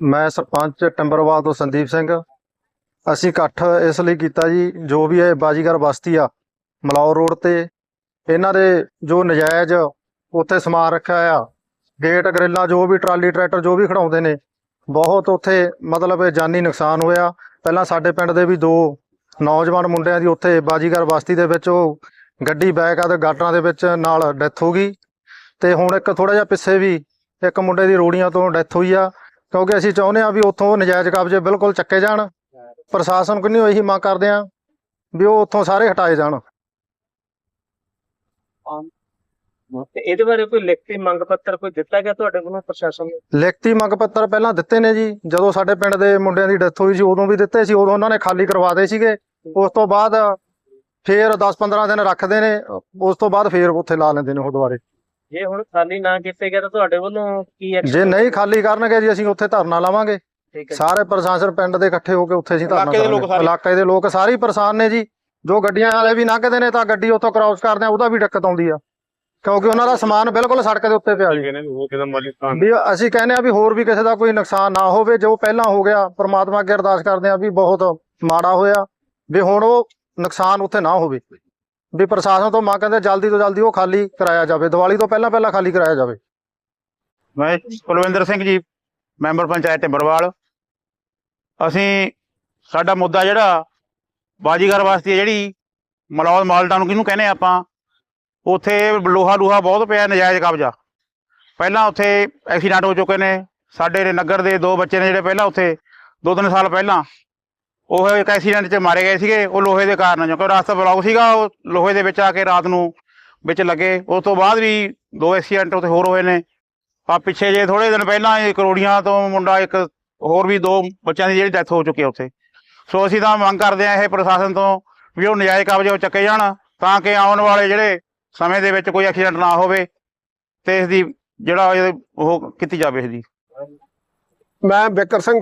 ਮੈਂ ਸਰਪੰਚ ਟੰਬਰਵਾਲ ਤੋਂ ਸੰਦੀਪ ਸਿੰਘ। ਅਸੀਂ ਇਕੱਠ ਇਸ ਲਈ ਕੀਤਾ ਜੀ, ਜੋ ਵੀ ਇਹ ਬਾਜੀਗਰ ਬਸਤੀ ਆ, ਮਲੌਰ ਰੋਡ ਤੇ, ਇਹਨਾਂ ਦੇ ਜੋ ਨਜਾਇਜ਼ ਉੱਥੇ ਸਮਾਨ ਰੱਖਿਆ ਆ, ਗੇਟ, ਗਰੇਲਾ, ਜੋ ਵੀ ਟਰਾਲੀ, ਟਰੈਕਟਰ, ਜੋ ਵੀ ਖੜਾਉਂਦੇ ਨੇ ਬਹੁਤ ਉੱਥੇ ਮਤਲਬ ਜਾਨੀ ਨੁਕਸਾਨ ਹੋਇਆ। ਪਹਿਲਾਂ ਸਾਡੇ ਪਿੰਡ ਦੇ ਵੀ ਦੋ ਨੌਜਵਾਨ ਮੁੰਡਿਆਂ ਦੀ ਉੱਥੇ ਬਾਜੀਗਰ ਬਸਤੀ ਦੇ ਵਿੱਚ ਉਹ ਗੱਡੀ ਬੈਕ ਆ ਤੇ ਗਾਟਰਾਂ ਦੇ ਵਿੱਚ ਨਾਲ ਡੈਥ ਹੋ ਗਈ। ਤੇ ਹੁਣ ਇੱਕ ਥੋੜਾ ਜਿਹਾ ਪਿੱਛੇ ਵੀ ਇੱਕ ਮੁੰਡੇ ਦੀ ਰੋੜੀਆਂ ਤੋਂ ਡੈਥ ਹੋਈ ਆ। ਕਿਉਂਕਿ ਅਸੀਂ ਚਾਹੁੰਦੇ ਆ ਵੀ ਉੱਥੋਂ ਨਜਾਇਜ਼ ਕਬਜ਼ੇ ਬਿਲਕੁਲ ਚੱਕੇ ਜਾਣ। ਪ੍ਰਸ਼ਾਸਨ ਕੋਲ ਨਹੀਂ ਇਹੀ ਮੰਗ ਕਰਦੇ ਆ ਵੀ ਉਹ ਉੱਥੋਂ ਸਾਰੇ ਹਟਾਏ ਜਾਣ। ਤੇ ਇਹਦੇ ਬਾਰੇ ਕੋਈ ਲਿਖਤੀ ਮੰਗ ਪੱਤਰ ਕੋਈ ਦਿੱਤਾ ਗਿਆ ਤੁਹਾਡੇ ਵੱਲੋਂ ਪ੍ਰਸ਼ਾਸਨ ਨੂੰ? ਲਿਖਤੀ ਮੰਗ ਪੱਤਰ ਪਹਿਲਾਂ ਦਿੱਤੇ ਨੇ ਜੀ। ਜਦੋਂ ਸਾਡੇ ਪਿੰਡ ਦੇ ਮੁੰਡਿਆਂ ਦੀ ਡੈਥ ਹੋਈ ਸੀ ਉਦੋਂ ਵੀ ਦਿੱਤੇ ਸੀ। ਉਦੋਂ ਉਹਨਾਂ ਨੇ ਖਾਲੀ ਕਰਵਾ ਦੇ ਸੀਗੇ। ਉਸ ਤੋਂ ਬਾਅਦ ਫੇਰ 10-15 ਦਿਨ ਰੱਖਦੇ ਨੇ। ਉਸ ਤੋਂ ਬਾਅਦ ਫੇਰ ਉੱਥੇ ਲਾ ਲੈਂਦੇ ਨੇ ਉਹ ਦੁਬਾਰੇ। ਜੇ ਹੁਣ ਖਾਲੀ ਨਾ ਕੀਤੇ ਗਏ ਤਾਂ ਤੁਹਾਡੇ ਵੱਲੋਂ ਕੀ action ਜੇ ਨਹੀਂ ਖਾਲੀ ਕਰਨਗੇ ਜੀ ਅਸੀਂ ਉੱਥੇ ਧਰਨਾ ਲਾਵਾਂਗੇ। ਸਾਰੇ ਪ੍ਰਸ਼ਾਸਨ ਪਿੰਡ ਦੇ ਇਕੱਠੇ ਹੋ ਕੇ ਉੱਥੇ ਅਸੀਂ ਧਰਨਾ ਇਲਾਕੇ ਦੇ ਲੋਕ ਕਰਾਂਗੇ। ਸਾਰੇ। ਇਲਾਕੇ ਦੇ ਲੋਕ ਸਾਰੇ ਹੀ ਪਰੇਸ਼ਾਨ ਨੇ ਜੀ। ਜੋ ਗੱਡੀਆਂ ਵਾਲੇ ਵੀ ਲੰਘਦੇ ਨੇ ਤਾਂ ਗੱਡੀ ਉੱਥੋਂ ਕ੍ਰਾਸ ਕਰਦੇ ਆ ਉਹਦਾ ਵੀ ਦਿੱਕਤ ਆਉਂਦੀ ਆ। ਕਿਉਂਕਿ ਉਹਨਾਂ ਦਾ ਸਮਾਨ ਬਿਲਕੁਲ ਸੜਕ ਦੇ ਉੱਤੇ ਪਿਆ ਜੀ। ਵੀ ਅਸੀਂ ਕਹਿੰਦੇ ਆ ਵੀ ਹੋਰ ਵੀ ਕਿਸੇ ਦਾ ਕੋਈ ਨੁਕਸਾਨ ਨਾ ਹੋਵੇ ਜੋ ਪਹਿਲਾਂ ਹੋ ਗਿਆ ਪ੍ਰਮਾਤਮਾ ਅੱਗੇ ਅਰਦਾਸ ਕਰਦੇ ਆ ਵੀ ਬਹੁਤ ਮਾੜਾ ਹੋਇਆ ਵੀ ਹੁਣ ਉਹ ਨੁਕਸਾਨ ਉੱਥੇ ਨਾ ਹੋਵੇ। ਵੀ ਪ੍ਰਸ਼ਾਸਨ ਤੋਂ ਮੰਗ ਕਰਦੇ ਜਲਦੀ ਤੋਂ ਜਲਦੀ ਉਹ ਖਾਲੀ ਕਰਾਇਆ ਜਾਵੇ ਦੀਵਾਲੀ ਤੋਂ ਪਹਿਲਾਂ ਪਹਿਲਾਂ ਖਾਲੀ ਕਰਾਇਆ ਜਾਵੇ। ਮੈਂ ਕੁਲਵਿੰਦਰ ਸਿੰਘ ਜੀ ਮੈਂਬਰ ਪੰਚਾਇਤ ਟਿੰਬਰਵਾਲ ਅਸੀਂ ਸਾਡਾ ਮੁੱਦਾ ਜਿਹੜਾ ਬਾਜੀਗਰ ਵਾਸਤੇ ਜਿਹੜੀ ਮਲੌਦ ਮਾਲਟਾ ਨੂੰ ਕਿਹਨੂੰ ਕਹਿੰਦੇ ਆਪਾਂ? ਉੱਥੇ ਲੋਹਾ ਲੂਹਾ ਬਹੁਤ ਪਿਆ ਨਜਾਇਜ਼ ਕਬਜ਼ਾ। ਪਹਿਲਾਂ ਉੱਥੇ ਐਕਸੀਡੈਂਟ ਹੋ ਚੁੱਕੇ ਨੇ। ਸਾਡੇ ਨਗਰ ਦੇ ਦੋ ਬੱਚੇ ਨੇ ਜਿਹੜੇ ਪਹਿਲਾਂ ਉੱਥੇ, ਦੋ ਤਿੰਨ ਸਾਲ ਪਹਿਲਾਂ। ਉਹ ਇੱਕ ਐਕਸੀਡੈਂਟ 'ਚ ਮਾਰੇ ਗਏ ਸੀਗੇ, ਉਹ ਲੋਹੇ ਦੇ ਕਾਰਨ ਕਿਉਂਕਿ ਰਸਤਾ ਬਲੌਕ ਸੀਗਾ, ਉਹ ਲੋਹੇ ਦੇ ਵਿੱਚ ਆ ਕੇ ਰਾਤ ਨੂੰ ਵਿੱਚ ਲੱਗੇ। ਉਸ ਤੋਂ ਬਾਅਦ ਵੀ ਦੋ ਐਕਸੀਡੈਂਟ ਉੱਥੇ ਹੋਰ ਹੋਏ ਨੇ। ਆ ਪਿੱਛੇ ਜੇ ਥੋੜੇ ਦਿਨ ਪਹਿਲਾਂ ਇਹ ਕਰੋੜੀਆਂ ਤੋਂ ਮੁੰਡਾ ਇੱਕ ਹੋਰ ਵੀ ਦੋ ਬੱਚਿਆਂ ਦੀ ਜਿਹੜੀ ਡੈਥ ਹੋ ਚੁੱਕੀ ਹੈ ਉੱਥੇ। ਸੋ ਅਸੀਂ ਤਾਂ ਮੰਗ ਕਰਦੇ ਆ ਇਹ ਪ੍ਰਸ਼ਾਸਨ ਤੋਂ ਵੀ ਉਹ ਨਜਾਇਜ਼ ਕਬਜ਼ੇ ਉਹ ਚੱਕੇ ਜਾਣ ਤਾਂ ਕਿ ਆਉਣ ਵਾਲੇ ਜਿਹੜੇ ਸਮੇਂ ਦੇ ਵਿੱਚ ਕੋਈ ਐਕਸੀਡੈਂਟ ਨਾ ਹੋਵੇ ਤੇ ਇਸ ਦੀ ਜਿਹੜਾ ਇਹ ਉਹ ਕੀਤੀ ਜਾਵੇ ਇਸ ਦੀ। ਮੈਂ ਬਿਕਰ ਸਿੰਘ